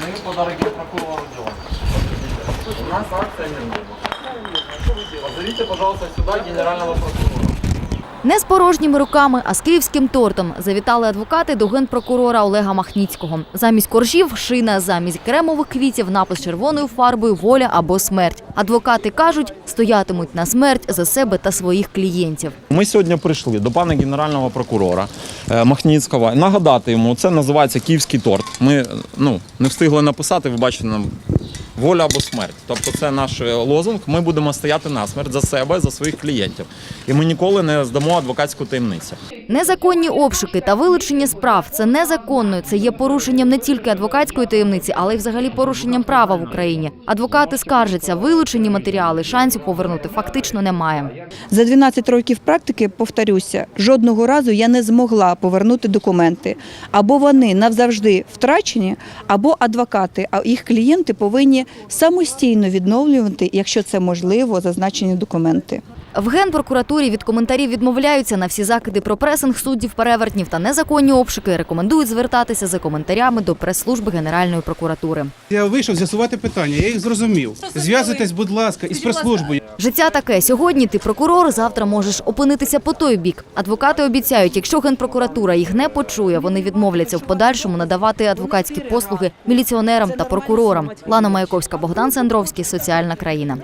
Мы подарили прокурора Родиона. У нас акция не было. Позовите, пожалуйста, сюда генерального прокурора. Не з порожніми руками, а з київським тортом завітали адвокати до генпрокурора Олега Махніцького. Замість коржів шина, замість кремових квітів напис червоною фарбою воля або смерть. Адвокати кажуть, стоятимуть на смерть за себе та своїх клієнтів. Ми сьогодні прийшли до пана генерального прокурора е, Махніцького нагадати йому, це називається київський торт. Ми ну, не встигли написати, ви бачите, воля або смерть. Тобто це наш е, лозунг. Ми будемо стояти на смерть за себе, за своїх клієнтів. І ми ніколи не здамо адвокатську таємницю. Незаконні обшуки та вилучення справ це незаконно. Це є порушенням не тільки адвокатської таємниці, але й взагалі порушенням права в Україні. Адвокати скаржаться, вилучені матеріали шансів повернути фактично немає. За 12 років практики, повторюся, жодного разу я не змогла повернути документи. Або вони навзавжди втрачені, або адвокати, а їх клієнти повинні самостійно відновлювати, якщо це можливо, зазначені документи. В генпрокуратурі від коментарів відмовляються на всі закиди про пресинг суддів перевертнів та незаконні обшуки. Рекомендують звертатися за коментарями до прес-служби Генеральної прокуратури. Я вийшов з'ясувати питання, я їх зрозумів. Зв'язуйтесь, будь ласка, із прес-службою. Життя таке. Сьогодні ти прокурор, завтра можеш опинитися по той бік. Адвокати обіцяють, якщо генпрокуратура їх не почує, вони відмовляться в подальшому надавати адвокатські послуги міліціонерам та прокурорам. Лана Маяковська, Богдан Сандровський, Соціальна країна.